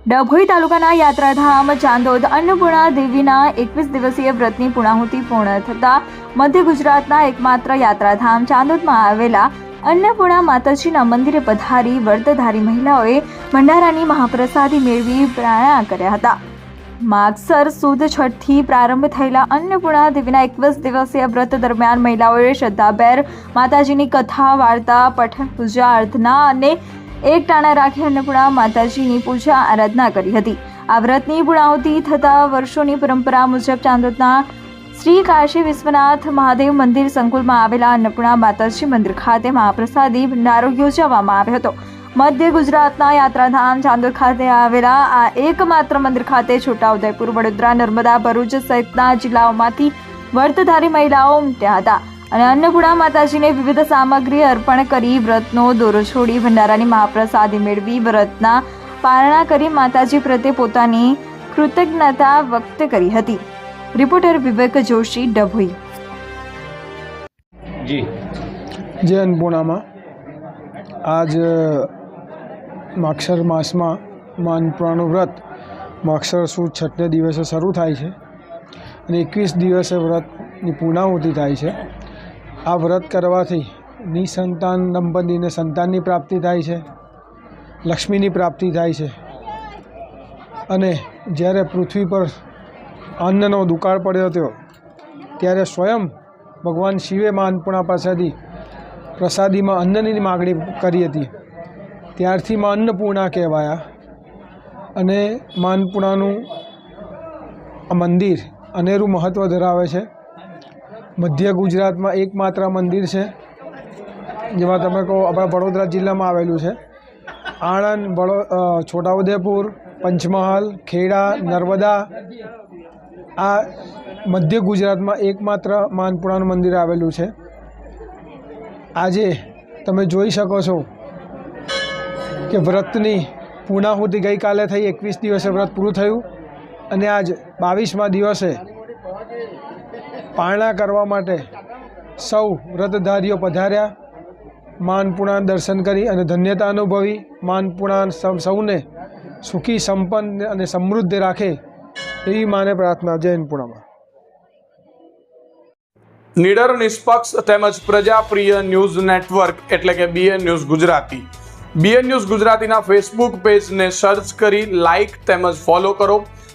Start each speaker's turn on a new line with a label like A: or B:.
A: ડભોઈ તાલુકાના યાત્રાધામ, ચાંદોદ, અન્નપૂર્ણા દેવીના એકવીસ દિવસીય વ્રતની પૂર્ણાહુતિ પૂર્ણ થતાં મધ્ય ગુજરાતના એકમાત્ર યાત્રાધામ ચાંદોદમાં આવેલા અન્નપૂર્ણા માતાજીના મંદિરે પધારી વ્રતધારી મહિલાઓએ ભંડારાની મહાપ્રસાદી મેળવી પ્રાણા કર્યા હતા. માગસર સુદ છઠથી પ્રારંભ થયેલા અન્નપૂર્ણા દેવીના એકવીસ દિવસીય વ્રત દરમિયાન મહિલાઓએ શ્રદ્ધાભેર માતાજીની કથા, વાર્તા, પઠન પૂજા અર્ચના અને એક ટાણા રાખી અન્નપૂર્ણા માતાજીની પૂજા આરાધના કરી હતી. આ વ્રતની પૂર્ણાહુતિ થતા વર્ષોની પરંપરા મુજબ ચાંદોદના શ્રી કાશી વિશ્વનાથ મહાદેવ મંદિર સંકુલમાં આવેલા અન્નપૂર્ણા માતાજી મંદિર ખાતે મહાપ્રસાદી ભંડારો યોજવામાં આવ્યો હતો. મધ્ય ગુજરાતના યાત્રાધામ ચાંદોદ ખાતે આવેલા આ એકમાત્ર મંદિર ખાતે છોટાઉદેપુર, વડોદરા, નર્મદા, ભરૂચ સહિતના જિલ્લાઓમાંથી વર્તધારી મહિલાઓ ઉમટ્યા હતા. અને અન્નપૂર્ણા માતાજીને વિવિધ સામગ્રી અર્પણ કરી વ્રતનો દોરો છોડી ભંડારાની મહાપ્રસાદી મેળવી વ્રતના પારણા કરી માતાજી પ્રત્યે પોતાની કૃતજ્ઞતા વ્યક્ત કરી હતી. રિપોર્ટર વિવેક જોશી ડભોઈ.
B: જી.
C: જે અન્નપૂર્ણામાં. આજ માક્ષર માસમાં માં અન્નપૂર્ણાનું વ્રત માક્ષર સુદ છઠને દિવસે શરૂ થાય છે અને એકવીસ દિવસે વ્રતની પૂર્ણાહુતિ થાય છે. આ વ્રત કરવાથી નિસંતાન દંપતીને સંતાનની પ્રાપ્તિ થાય છે, લક્ષ્મીની પ્રાપ્તિ થાય છે. અને જ્યારે પૃથ્વી પર અન્નનો દુકાળ પડ્યો હતો, ત્યારે સ્વયં ભગવાન શિવે મા અન્નપૂર્ણા પાસેથી પ્રસાદીમાં અન્નની માગણી કરી હતી. ત્યારથી મા અન્નપૂર્ણા કહેવાયા અને મા અન્નપૂર્ણાનું મંદિર અનેરું મહત્ત્વ ધરાવે છે. મધ્ય ગુજરાતમાં એકમાત્ર મંદિર છે, જેમાં તમે કહો આપણા વડોદરા જિલ્લામાં આવેલું છે. આણંદ, વડો છોટાઉદેપુર, પંચમહાલ, ખેડા, નર્મદા, આ મધ્ય ગુજરાતમાં એકમાત્ર માનપુરાનું મંદિર આવેલું છે. આજે તમે જોઈ શકો છો કે વ્રતની પૂર્ણાહુતિ ગઈકાલે થઈ, એકવીસ દિવસે વ્રત પૂરું થયું અને આજ બાવીસમા દિવસે પારણા કરવા માટે સૌ વ્રતધારીઓ પધાર્યા. માનપુણા દર્શન કરી અને ધન્યતા અનુભવી. માનપુણા સૌને સુખી, સંપન્ન અને સમૃદ્ધ રાખે એવી માને પ્રાર્થના. જૈનપુણામાં
D: નિડર, નિષ્પક્ષ તેમજ પ્રજાપ્રિય ન્યૂઝ નેટવર્ક એટલે કે BN news Gujarati. BN news ગુજરાતીના ફેસબુક પેજને સર્ચ કરી લાઇક તેમજ ફોલો કરો.